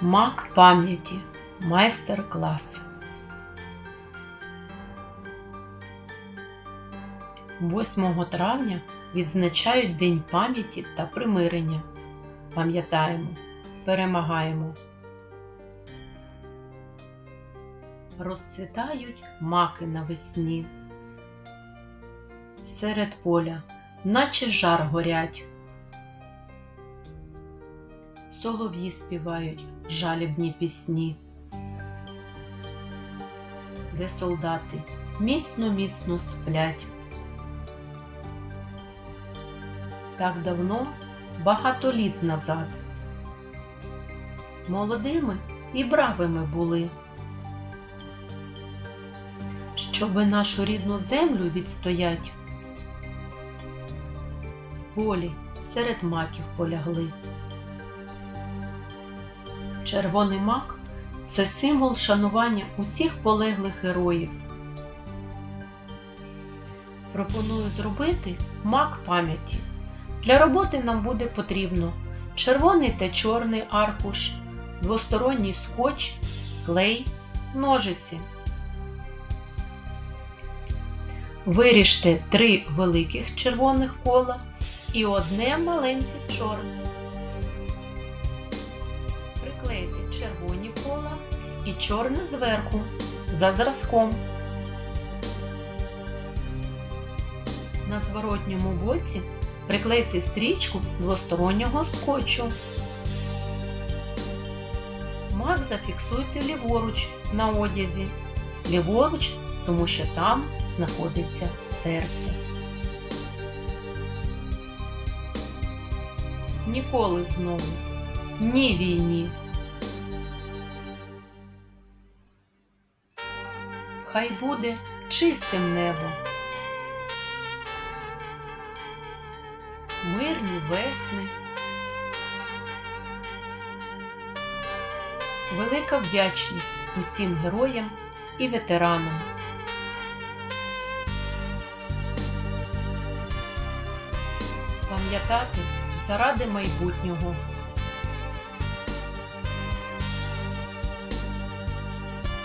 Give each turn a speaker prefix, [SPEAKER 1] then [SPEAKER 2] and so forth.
[SPEAKER 1] Мак пам'яті. Майстер-клас. 8 травня відзначають День пам'яті та примирення. Пам'ятаємо, перемагаємо. Розцвітають маки навесні. Серед поля, наче жар горять. Солов'ї співають жалібні пісні, де солдати міцно-міцно сплять. Так давно, багато літ назад. Молодими і бравими були. Щоби нашу рідну землю відстоять, полі серед маків полягли. Червоний мак це символ шанування усіх полеглих героїв. Пропоную зробити мак пам'яті. Для роботи нам буде потрібно червоний та чорний аркуш, двосторонній скотч, клей, ножиці. Виріжте три великих червоних кола і одне маленьке чорне. Приклейте червоні кола і чорне зверху за зразком. На зворотньому боці приклейте стрічку двостороннього скотчу. Мак зафіксуйте ліворуч на одязі. Ліворуч, тому що там знаходиться серце. Ніколи знову. Ні війні. Хай буде чистим небо. Мирні весни. Велика вдячність усім героям і ветеранам. Пам'ятати заради майбутнього.